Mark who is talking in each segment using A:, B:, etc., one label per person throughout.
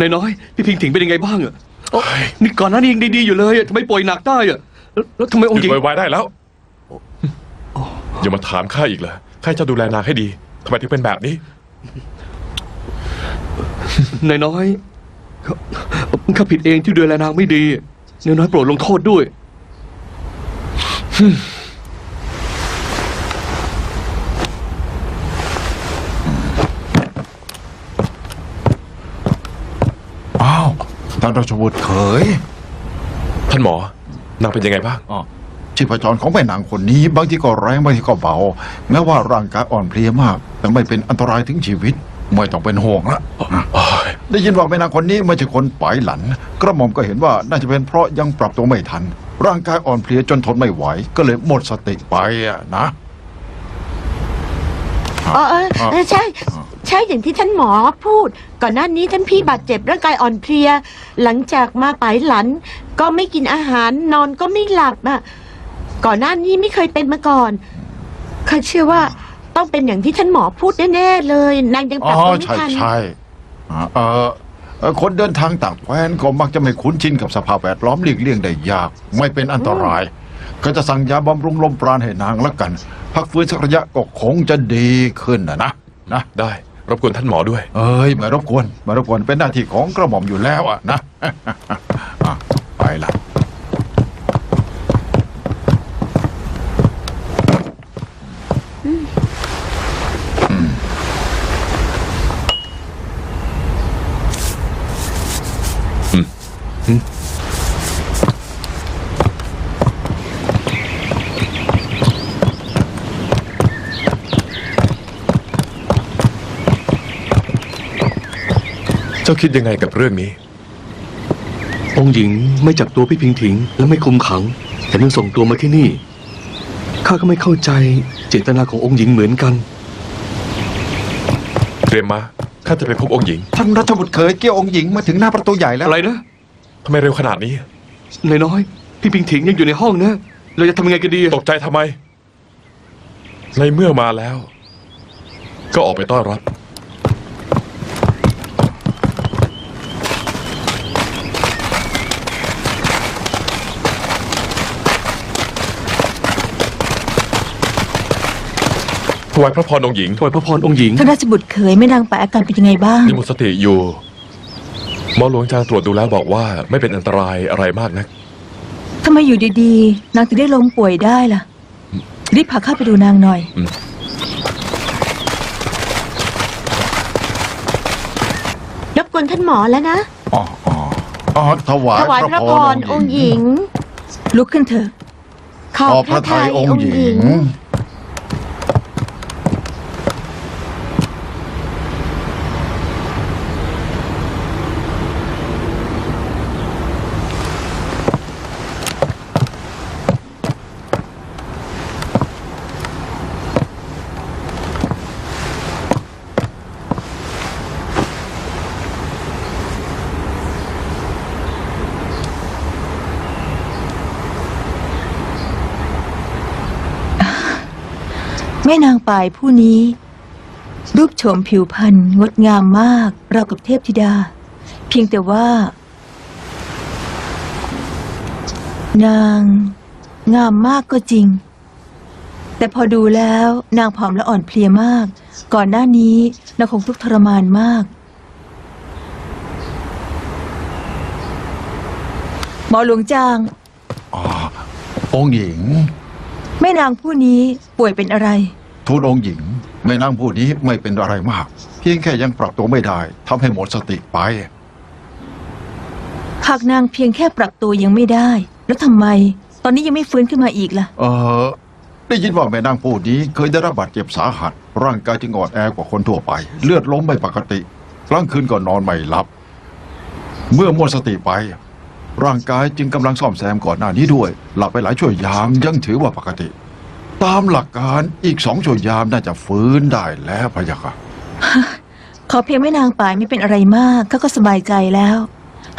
A: นายน้อย พี่พิงถิงเป็นยังไงบ้างอะเอ้านี่ก่อนหน้านี้ยังดีๆอยู่เลยอะทำไมป่วยหนักได้อะแล้วแล้วทำไมอง
B: หยุ
A: ค์หญิง
B: ดไวๆได้แล้วอย่ามาถามข้าอีกเลยข้าจะดูแลนางให้ดีทำไมถึงเป็นแบบนี้
A: นายน้อยข้าข้าผิดเองที่ดูแลนางไม่ดีนายน้อยโปรดลงโทษด้วย
C: อ้าว ท่านราชบุตรเขย
B: ท่านหมอ นางเป็นยังไงบ้าง
C: อ๋อ ชีพจรของแม่นางคนนี้ บางทีก็แรงบางทีก็เบาแม้ว่าร่างกายอ่อนเพลียมาก แต่ไม่เป็นอันตรายถึงชีวิต ไม่ต้องเป็นห่วงละ
B: โอ้ย
C: ได้ยินว่าแม่นางคนนี้ไม่ใช่คนปลายหลัน กระหม่อมก็เห็นว่าน่าจะเป็นเพราะยังปรับตัวไม่ทัน ร่างกายอ่อนเพลียจนทนไม่ไหว ก็เลยหมดสติไปอะนะ
D: อ๋อเออ
C: อะ
D: เออใช่ใช่อย่างที่ท่านหมอพูด ก่อนหน้านี้ท่านพี่บาดเจ็บร่างกายอ่อนเพลีย หลังจากมาไปหลัน ก็ไม่กินอาหารนอนก็ไม่หลับอะก่อนหน้านี้ไม่เคยเป็นมาก่อนข้าเชื่อว่าต้องเป็นอย่างที่ท่านหมอพูดแน่ๆเลยนางยังป
C: อ๋
D: รับ
C: อ
D: ตัวไม่
C: ใช่
D: ทัน
C: ใช่อ่าเออเอ่อคนเดินทางต่างแคว้นก็มักจะไม่คุ้นชินกับสภาพแวดล้อมหลีกเลี่ยงได้ยาก ไม่เป็นอันตราย ก็จะสั่งยาบำรุงลมปราณให้นางแล้วกัน พักฟื้นสักระยะก็คงจะดีขึ้นนะนะนะ
B: ได้ รบกวนท่านหมอด้วย
C: เอ้ยไม่รบกวนไม่รบกวนเป็นหน้าที่ของกระหม่อมอยู่แล้วอะนะ อะไปละ
B: เจ้าคิดยังไงกับเรื่องนี้
A: องค์หญิงไม่จับตัวพี่พิงถิง และไม่คุมขัง แต่ยังส่งตัวมาที่นี่ ข้าก็ไม่เข้าใจเจตนาขององค์หญิงเหมือนกัน
B: เตรียมมาข้าจะไปพบองค์หญิง
C: ท่านรัชบุตรเขยเกี่ยวองค์หญิงมาถึงหน้าประตูใหญ่แล้ว
A: อะไรนะ
B: ทำไมเร็วขนาดนี้
A: นายน้อย พี่พิงถิงยังอยู่ในห้องนะ เราจะทำยังไงกันดีอะ
B: ตกใจทำไม ในเมื่อมาแล้ว ก็ออกไปต้อนรับ ถวายพระพรองค์หญิง
A: ถวายพระพรองค์หญิง
E: ท่านราชบุตรเขยแม่นางป่าอาการเป็นยังไงบ้าง
B: ยังหมดสติอยู่หมอหลวงจางตรวจดูแล้วบอกว่าไม่เป็นอันตรายอะไรมากนะ
E: ทำไมอยู่ดีๆ นางถึงได้ล้มป่วยได้ล่ะ รีบพาข้าไปดูนางหน่อย
D: รบกวนท่านหมอแล้วนะ
C: อ๋ออ๋ออ๋อถวาย
D: ถวายพระพรองค์หญิง
E: ลุกขึ้นเถอะ
D: ขอบ
C: ขอบ
D: พ
C: พ
D: ระ
C: ระ
D: ทั
C: ทั
D: ย
C: ย
D: อ
C: องง
D: ค์
C: ค์
D: ห
C: ห
D: ญิ
C: ญิ
D: ง
E: แม่นางป่ายผู้นี้ รูปโฉมผิวพรรณงดงามมากราวกับเทพธิดา เพียงแต่ว่า นางงามมากก็จริง แต่พอดูแล้วนางผอมและอ่อนเพลียมาก ก่อนหน้านี้นางคงทุกข์ทรมานมาก หมอหลวงจาง
C: อ๋อองค์หญิง
E: แม่นางผู้นี้ป่วยเป็นอะไร
C: ทูลองค์หญิงแม่นางผู้นี้ไม่เป็นอะไรมาก เพียงแค่ยังปรับตัวไม่ได้ทำให้หมดสติไป
E: หากนางเพียงแค่ปรับตัวยังไม่ได้ แล้วทำไม ตอนนี้ยังไม่ฟื้นขึ้นมาอีกล่ะ
C: เออ ได้ยินว่าแม่นางผู้นี้เคยได้รับบาดเจ็บสาหัส ร่างกายจึงอ่อนแอกว่าคนทั่วไป เลือดล้มไม่ปกติกลางคืนก็นอนไม่หลับ เมื่อหมดสติไป ร่างกายจึงกำลังซ่อมแซมก่อนหน้านี้ด้วย หลับไปหลายชั่วยามยังถือว่าปกติ ตามหลักการอีกสองชั่วยามน่าจะฟื้นได้แล้วพะยะค่ะ
E: ขอเพียงแม่นางป่ายไม่เป็นอะไรมากข้าก็สบายใจแล้ว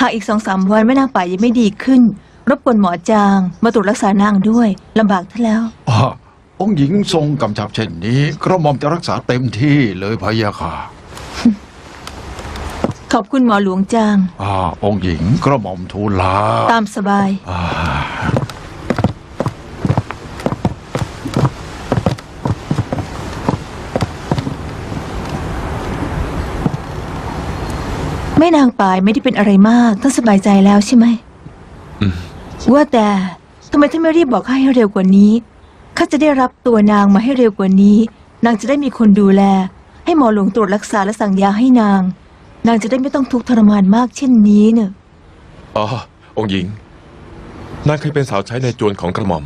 E: หากอีกสองสามวันแม่นางป่ายยังไม่ดีขึ้น รบกวนหมอจางมาตรวจรักษานางด้วยลำบากท่านแล้ว
C: อาองค์หญิงทรงกำชับเช่นนี้กระหม่อมจะรักษาเต็มที่เลยพะยะค่ะ
E: ขขอบคุณหมอหลวงจาง
C: อ่าองค์หญิงกระหม่อมทูลลา
E: ตามสบาย
C: อ่า
E: แม่นางปายไม่ได้เป็นอะไรมากท่านสบายใจแล้วใช่ไหม
B: อืม
E: ว่าแต่ทำไมท่านไม่รีบบอกข้าให้เร็วกว่านี้ข้าจะได้รับตัวนางมาให้เร็วกว่านี้ นางจะได้มีคนดูแล ให้หมอหลวงตรวจรักษาและสั่งยาให้นาง นางจะได้ไม่ต้องทุกข์ทรมานมากเช่นนี้เนอะ
B: อ๋อองค์หญิง นางเคยเป็นสาวใช้ในจวนของกระหม่อม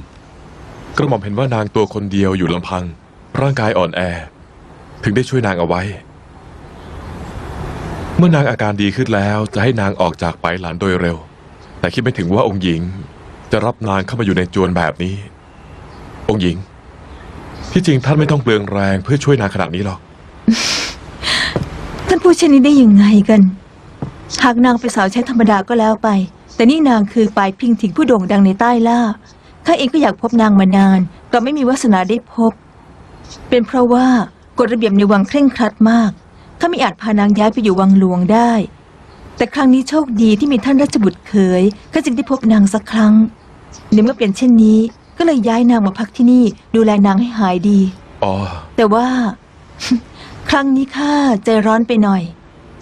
B: กระหม่อมเห็นว่านางตัวคนเดียวอยู่ลำพัง ร่างกายอ่อนแอ ถึงได้ช่วยนางเอาไว้ เมื่อนางอาการดีขึ้นแล้ว จะให้นางออกจากไปหลานโดยเร็ว แต่คิดไม่ถึงว่าองค์หญิง จะรับนางเข้ามาอยู่ในจวนแบบนี้ องค์หญิง ที่จริงท่านไม่ต้องเปลืองแรงเพื่อช่วยนางขนาดนี้หรอก
E: ท่านพูดเช่นนี้ได้ยังไงกัน หากนางเป็นสาวใช้ธรรมดาก็แล้วไป แต่นี่นางคือปลายพิงถิงผู้โด่งดังในใต้ล่า ข้าเองก็อยากพบนางมานานแต่ไม่มีวาสนาได้พบ เป็นเพราะว่ากฎระเบียบในวังเคร่งครัดมาก ข้าไม่อาจพานางย้ายไปอยู่วังหลวงได้ แต่ครั้งนี้โชคดีที่มีท่านราชบุตรเขยข้าจึงได้พบนางสักครั้งในเมื่อเป็นเช่นนี้ ก็เลยย้ายนางมาพักที่นี่ ดูแลนางให้หายดี
B: อ๋อ
E: แต่ว่า ครั้งนี้ข้าใจร้อนไปหน่อย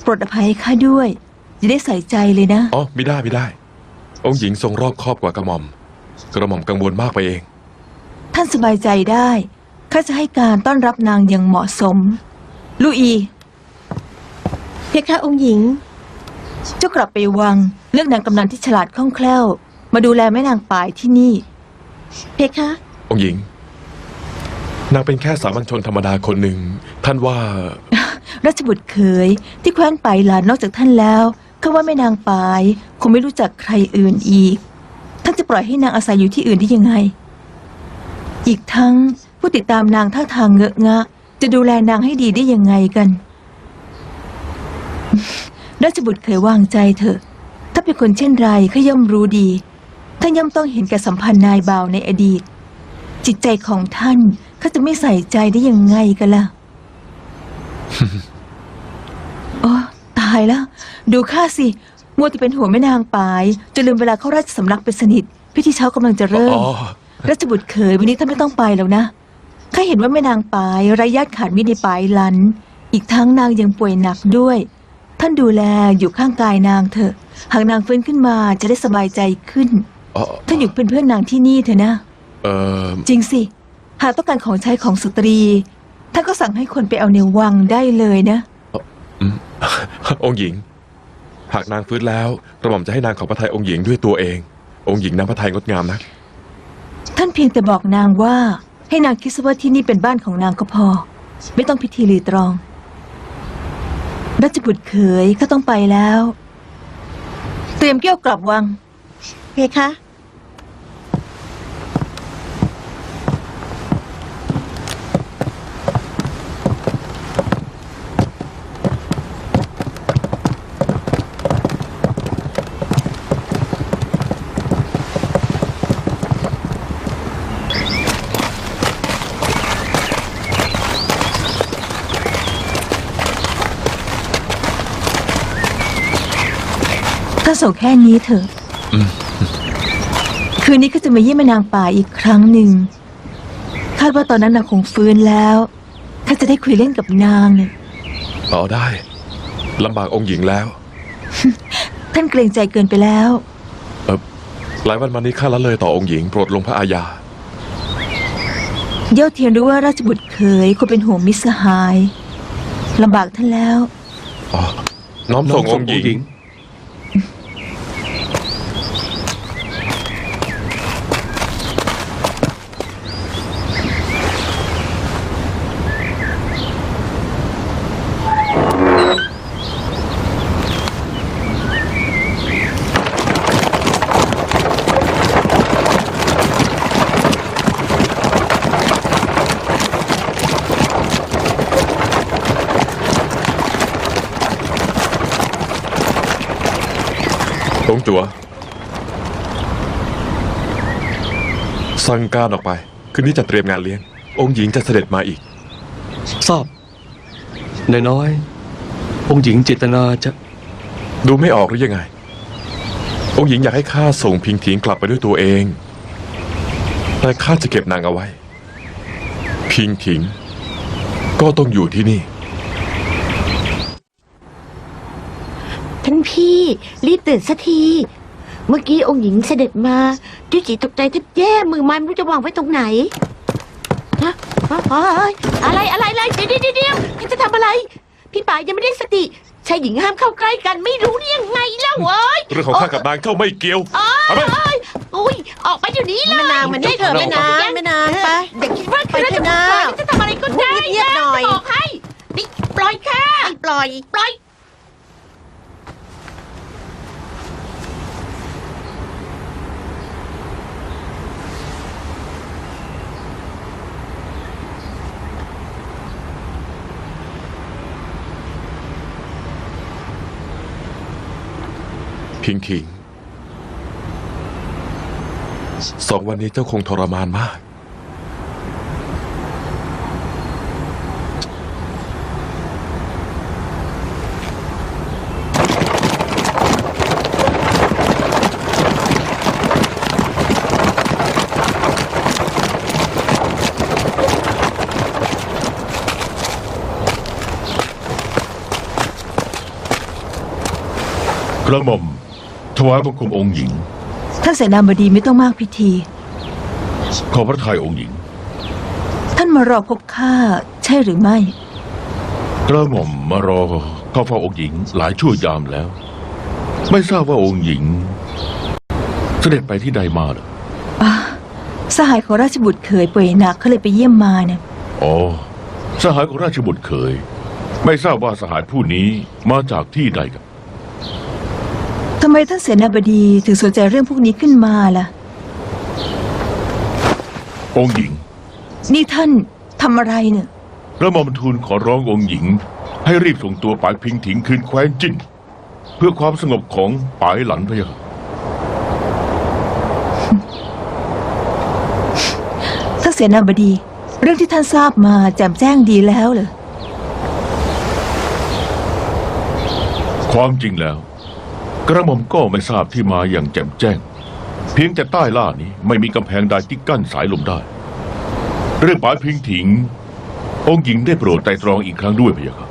E: โปรดอภัยให้ข้าด้วยจะได้ใส่ใจเลยนะ
B: อ๋อ ไม่ได้ไม่ได้ องค์หญิงทรงรอบคอบกว่ากระหม่อม กระหม่อมกังวลมากไปเอง
E: ท่านสบายใจได้ข้าจะให้การต้อนรับนางอย่างเหมาะสม ลูอี
D: เพคะองค์หญิง
E: เจ้ากลับไปวัง เลือกนางกำนันที่ฉลาดคล่องแคล่ว มาดูแลแม่นางปายที่นี่
D: เพคะ
B: องค์หญิง นางเป็นแค่สามัญชนธรรมดาคนหนึ่ง ท่านว่า
E: ราชบุตรเขยที่แคว้นไปหลานนอกจากท่านแล้วข้าว่าแม่นางปายคงไม่รู้จักใครอื่นอีก ท่านจะปล่อยให้นางอาศัยอยู่ที่อื่นได้ยังไง อีกทั้งผู้ติดตามนางท่าทางเงอะงะ จะดูแลนางให้ดีได้ยังไงกัน ราชบุตรเคยวางใจเถอะ ถ้าเป็นคนเช่นไรข้าย่อมรู้ดีท่านย่อมต้องเห็นแก่สัมพันธ์นายบ่าวในอดีต จิตใจของท่านข้าจะไม่ใส่ใจได้ยังไงกันล่ะ โอ้ตายแล้ว ดูข้าสิ มัวแต่เป็นหัวแม่นางปายจนลืมเวลาเข้าราชสำนักเป็นสนิท พิธีเช้ากำลังจะเริ่ม
B: อ๋อ
E: ราชบุตรเขยวันนี้ท่านไม่ต้องไปแล้วนะ ข้าเห็นว่าแม่นางปายไร้ญาติขาดมิตรในปายลัน อีกทั้งนางยังป่วยหนักด้วย ท่านดูแลอยู่ข้างกายนางเถอะ หากนางฟื้นขึ้นมาจะได้สบายใจขึ้น
B: อ๋อ
E: ท่านอยู่เป็นเพื่อนนางที่นี่เถอะนะ
B: เออ
E: จริงสิ หากต้องการของใช้ของสตรี ท่านก็สั่งให้คนไปเอาในวังได้เลยนะ
B: อืม องค์หญิง หากนางฟื้นแล้วกระหม่อมจะให้นางขอพระทัยองค์หญิงด้วยตัวเอง องค์หญิงนางพระทัยงดงามนะ
E: ท่านเพียงแต่บอกนางว่า ให้นางคิดซะว่าที่นี่เป็นบ้านของนางก็พอ ไม่ต้องพิธีรีตรอง รัชบุตรเขยก็ต้องไปแล้ว เตรียมเกี้ยวกลับวัง
D: เพคะ
E: ก็ ส่งแค่นี้เถอะ
B: อืม
E: คืนนี้ก็จะมาเยี่ยมแม่นางป่าอีกครั้งหนึ่ง คาดว่าตอนนั้นนางคงฟื้นแล้วข้าจะได้คุยเล่นกับนางเนี่ย
B: อ๋อได้ลำบากองค์หญิงแล้ว
E: ท่านเกรงใจเกินไปแล้ว
B: เออหลายวันมานี้ข้าละเลยต่อองค์หญิงโปรดลงพระอาญา
E: เย่าเทียนรู้ว่าราชบุตรเขยคงเป็นห่วงมิตรสหายลำบากท่านแล้ว
B: อ๋อ น้อมส่งองค์หญิง ตงจัว สั่งการออกไป คืนนี้จะเตรียมงานเลี้ยง องค์หญิงจะเสด็จมาอีก
A: ทราบนายน้อย องค์หญิงเจตนาจะ
B: ดูไม่ออกหรือยังไง องค์หญิงอยากให้ข้าส่งพิงถิงกลับไปด้วยตัวเอง แต่ข้าจะเก็บนางเอาไว้ พิงถิง ก็ต้องอยู่ที่นี่
D: ท่านพี่ รีบตื่นสักที เมื่อกี้องค์หญิงเสด็จมาจุจิตกใจแทบแย่มือไม้ไม่รู้จะวางไว้ตรงไหนฮะฮะเฮ้ยอะไรอะไรอะไรเดี๋ยวเดี๋ยวเดี๋ยวท่านจะทำอะไร พี่ป่ายังไม่ได้สติชายหญิงห้ามเข้าใกล้กันไม่รู้ได้ยังไงเล่าเอ้ย
B: เรื่องของข้ากับนางเจ้าไม่เกี่ยวเอาไป
D: เอ้ยอุ้ยออกไปอยู่นี้เลย
F: แม่นางมานี่เถอะแม่นางแม่นางไป
D: อย่าคิดว่า
F: ไป
D: คือ
F: เถ
D: จะ
F: อะ
D: ปล่
F: นะ
D: อยจะทำอะไรก็ได้
F: เงียบๆหน่อย
D: จะบอกให้นี่ปล่อยค่ะ
F: ให้ปล่อย
D: ปล่อย
B: พิงถิงสองวันนี้เจ้าคงทรมานมาก
G: กระหม่อม ถวายบังคมองค์หญิง
E: ท่านเสนาบดีไม่ต้องมากพิธี
G: ขอพระทัยองค์หญิง
E: ท่านมารอพบข้าใช่หรือไม่
G: กระหม่อมมารอเข้าเฝ้าองค์หญิงหลายชั่วยามแล้ว ไม่ทราบว่าองค์หญิง เสด็จไปที่ใดมาเหรอ
E: อ่าสหายของราชบุตรเขยป่วยหนักเขาเลยไปเยี่ยมมาเนี่ย
G: อ๋อสหายของราชบุตรเคย ไม่ทราบว่าสหายผู้นี้มาจากที่ใดกัน
E: ทำไมท่านเสนาบดีถึงสนใจเรื่องพวกนี้ขึ้นมาล่ะ
G: องค์หญิง
E: นี่ท่านทำอะไรเนี่ย
G: กระหม่อมทูลขอร้ององค์หญิง ให้รีบส่งตัวปายพิงถิงคืนแคว้นจิ้น เพื่อความสงบของปายหลันพะยะค่ะ
E: ท่านเสนาบดี เรื่องที่ท่านทราบมาแจ่มแจ้งดีแล้วเหรอ
G: ความจริงแล้ว กระหม่อมก็ไม่ทราบที่มาอย่างแจ่มแจ้ง เพียงแต่ใต้ล่านี้ไม่มีกำแพงใดที่กั้นสายลมได้ เรื่องปายพิงถิง องค์หญิงได้โปรดไตรตรองอีกครั้งด้วยพะยะค่ะ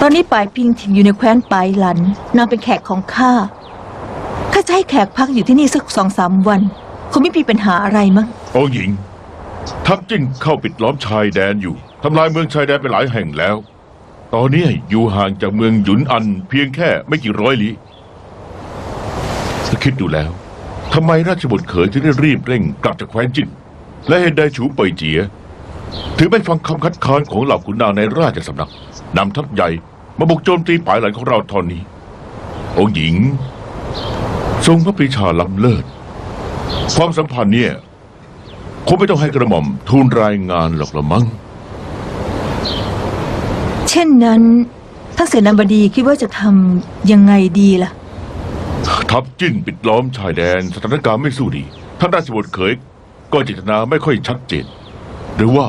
E: ตอนนี้ปายพิงถิงอยู่ในแคว้นปายหลันนางเป็นแขกของข้าข้าจะให้แขกพักอยู่ที่นี่สักสองสามวันคงไม่มีปัญหาอะไรมั้ง
G: องค์หญิง ทัพจิ้นเข้าปิดล้อมชายแดนอยู่ทำลายเมืองชายแดนไปหลายแห่งแล้ว ตอนนี้อยู่ห่างจากเมืองหยุนอันเพียงแค่ไม่กี่ร้อยลี้ถ้าคิดดูแล้วทำไมราชบุตรเขยถึงได้รีบเร่งกลับจากแคว้นจิน และเหตุใดฉูเป่ยเจีย ถึงไม่ฟังคำคัดค้านของเหล่าขุนนางในราชสำนักนำทัพใหญ่มาบุกโจมตีป่ายหลันของเราตอนนี้ องค์หญิง ทรงพระปรีชาล้ำเลิศ ความสัมพันธ์เนี่ยคงไม่ต้องให้กระหม่อมทูลรายงานหรอกละมั้ง
E: เช่นนั้นท่านเสนาบดีคิดว่าจะทำยังไงดีล่ะ
G: ทัพจิ้นปิดล้อมชายแดนสถานการณ์ไม่สู้ดีท่านราชบุตรเขยก็เจตนาไม่ค่อยชัดเจน หรือว่า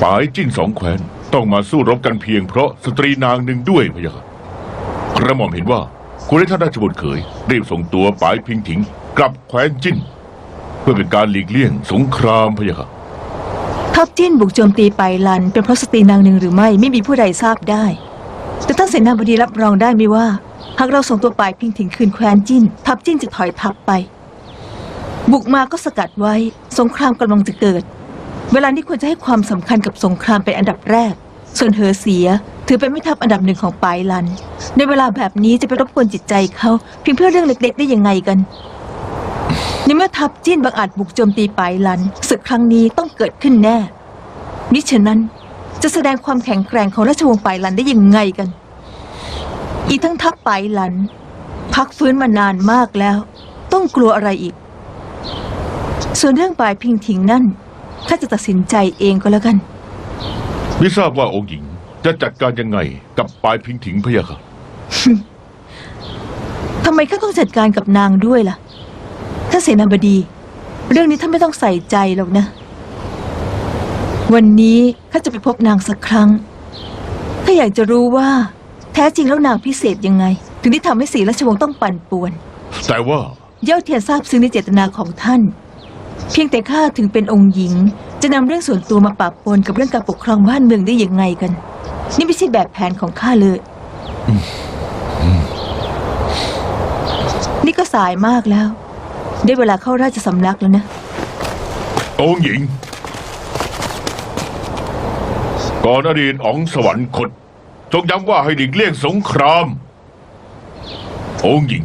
G: ฝ่ายจิ้นสองแคว้นต้องมาสู้รบกันเพียงเพราะสตรีนางหนึ่งด้วยพะยะค่ะกระหม่อมเห็นว่าควรให้ท่านราชบุตรเขยรีบส่งตัวปายพิงถิงกลับแคว้นจิ้น เพื่อเป็นการหลีกเลี่ยงสงครามพะยะค่ะ
E: ทัพจิ้นบุกโจมตีไปลัน เป็นเพราะสตรีนางหนึ่งหรือไม่ไม่มีผู้ใดทราบได้ แต่ท่านเสนาบดีรับรองได้ไหมว่า หากเราส่งตัวไปพิงถึงคืนแคว้นจิ้น ทัพจิ้นจะถอยทัพไป บุกมาก็สกัดไว้ สงครามกำลังจะเกิด เวลานี้ควรจะให้ความสำคัญกับสงครามเป็นอันดับแรก ส่วนเหอเสียถือเป็นไม่ทัพอันดับหนึ่งของปายลัน ในเวลาแบบนี้จะไปรบกวนจิตใจเขาเพียงเพื่อเรื่องเล็กๆ ได้ยังไงกัน ในเมื่อทัพจิ้นบังอาจบุกโจมตีปายลันศึกครั้งนี้ต้องเกิดขึ้นแน่มิฉะนั้นจะแสดงความแข็งแกร่งของราชวงศ์ปายลันได้ยังไงกัน อีกทั้งทัพปายลัน พักฟื้นมานานมากแล้ว ต้องกลัวอะไรอีก ส่วนเรื่องปายพิงถิงนั่นข้าจะตัดสินใจเองก็แล้วกัน
G: ไม่ทราบว่าองค์หญิงจะจัดการยังไงกับปายพิงถิงพะยะค่ะ
E: ทำไมข้าต้องจัดการกับนางด้วยล่ะ ถ้าเสนาบดี เรื่องนี้ท่านไม่ต้องใส่ใจหรอกนะ วันนี้ข้าจะไปพบนางสักครั้งข้าอยากจะรู้ว่า แท้จริงแล้วนางพิเศษยังไง ถึงได้ทำให้สีราชวงศ์ต้องปั่นป่วน
G: แต่ว่า
E: เย่าเทียนทราบซึ้งในเจตนาของท่าน เพียงแต่ข้าถึงเป็นองค์หญิง จะนำเรื่องส่วนตัวมาปะปนกับเรื่องการปกครองบ้านเมืองได้ยังไงกัน นี่ไม่ใช่แบบแผนของข้าเลย นี่ก็สายมากแล้ว ได้เวลาเข้าราชสำนักแล้วนะ
G: องค์หญิง ก่อนอดีตอ๋องสวรรคตจงย้ำว่าให้หลีกเลี่ยงสงคราม องค์หญิง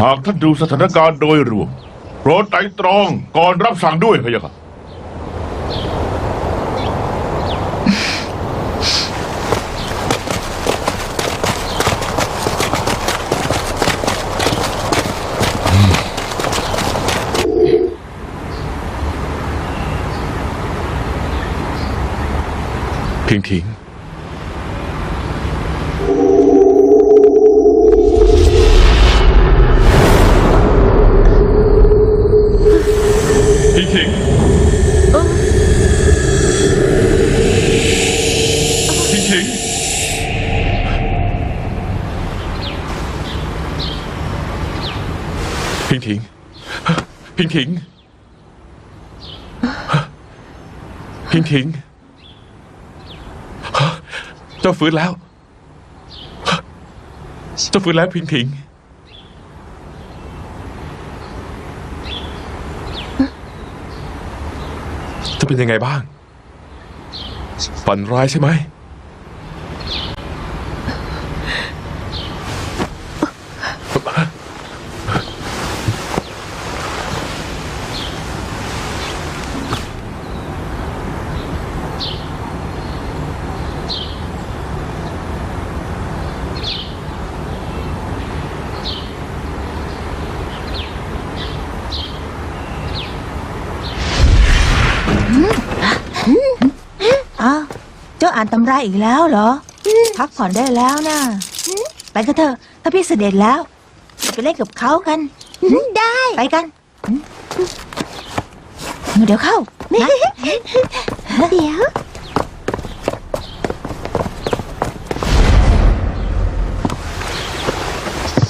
G: หากท่านดูสถานการณ์โดยรวม โปรดไตร่ตรองก่อนรับสั่งด้วยพะยะค่ะ
B: พิงถิงพิงถิงพิงถิงพิงถิง พิงถิง พิงถิง เจ้าฟื้นแล้ว เจ้าฟื้นแล้วพิงถิงจะเป็นยังไงบ้าง ฝันร้ายใช่ไหม
E: อ่านตำราอีกแล้วเหรอ พักผ่อนได้แล้วนะไปกันเถอะถ้าพี่เสด็จแล้วจะไปเล่นกับเขากันได้ ไปกันเดี๋ยวเข้านะ
D: เดี๋ยว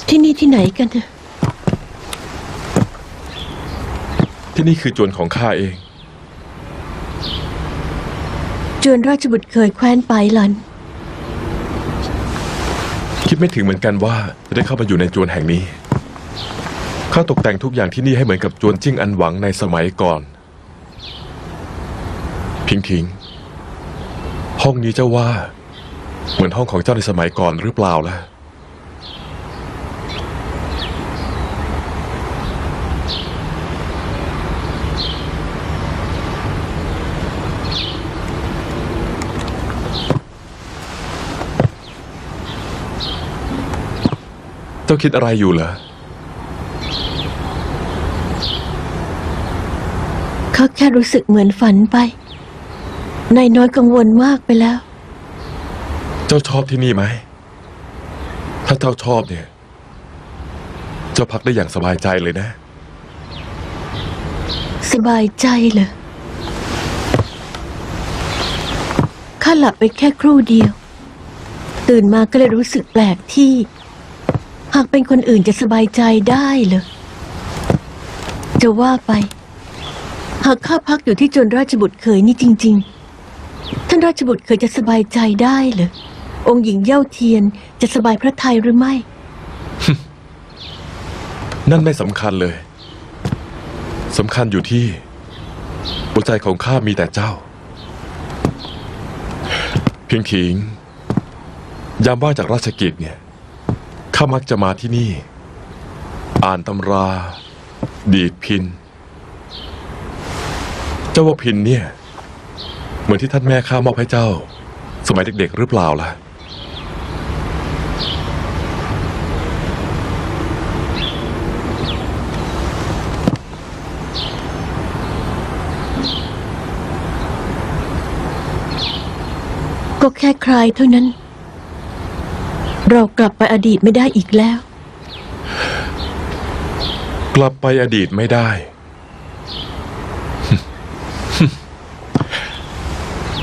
F: ที่นี่ที่ไหนกันน่ะ
B: ที่นี่คือจวนของข้าเอง
F: จวนราชบุตรเคยแคว้นไปหลัน
B: คิดไม่ถึงเหมือนกันว่าจะได้เข้ามาอยู่ในจวนแห่งนี้ ข้าตกแต่งทุกอย่างที่นี่ให้เหมือนกับจวนจิ้งอันหวังในสมัยก่อน พิงทิง ห้องนี้เจ้าว่า เหมือนห้องของเจ้าในสมัยก่อนหรือเปล่าล่ะ เจ้าคิดอะไรอยู่เหรอ
F: เขาแค่รู้สึกเหมือนฝันไป นายน้อยกังวลมากไปแล้ว
B: เจ้าชอบที่นี่ไหม ถ้าเจ้าชอบเนี่ย เจ้าพักได้อย่างสบายใจเลยนะ
F: สบายใจเหรอ ข้าหลับไปแค่ครู่เดียว ตื่นมาก็เลยรู้สึกแปลกที่หากเป็นคนอื่นจะสบายใจได้เหรอ จะว่าไป หากข้าพักอยู่ที่จนราชบุตรเคยนี่จริง ๆ ท่านราชบุตรเคยจะสบายใจได้เหรอ องค์หญิงเย่าเทียนจะสบายพระทัยหรือไม่
B: นั่นไม่สำคัญเลยสำคัญอยู่ที่ หัวใจของข้ามีแต่เจ้า เพียงขิง ยามว่างจากราชกิจเนี่ย ข้ามักจะมาที่นี่ อ่านตำรา ดีดพิน เจ้าว่าพินเนี่ย เหมือนที่ท่านแม่ข้ามอบให้เจ้า สมัยเด็กๆหรือเปล่าล่ะ
F: ก็แค่คลายเท่านั้น เรากลับไปอดีตไม่ได้อีกแล้ว
B: กลับไปอดีตไม่ได้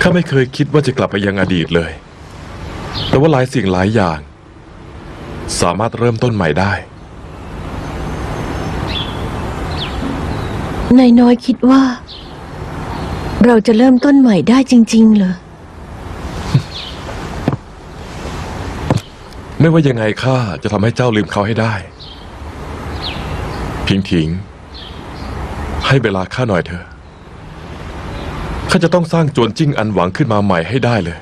B: ข้าไม่เคยคิดว่าจะกลับไปยังอดีตเลย แต่ว่าหลายสิ่งหลายอย่าง สามารถเริ่มต้นใหม่ได้
F: นายน้อยคิดว่า เราจะเริ่มต้นใหม่ได้จริง ๆ เหรอ
B: ไม่ว่ายังไงข้าจะทำให้เจ้าลืมเขาให้ได้ พิงถิง ให้เวลาข้าหน่อยเถอะข้าจะต้องสร้างจวนจิ้งอันหวังขึ้นมาใหม่ให้ได้เลย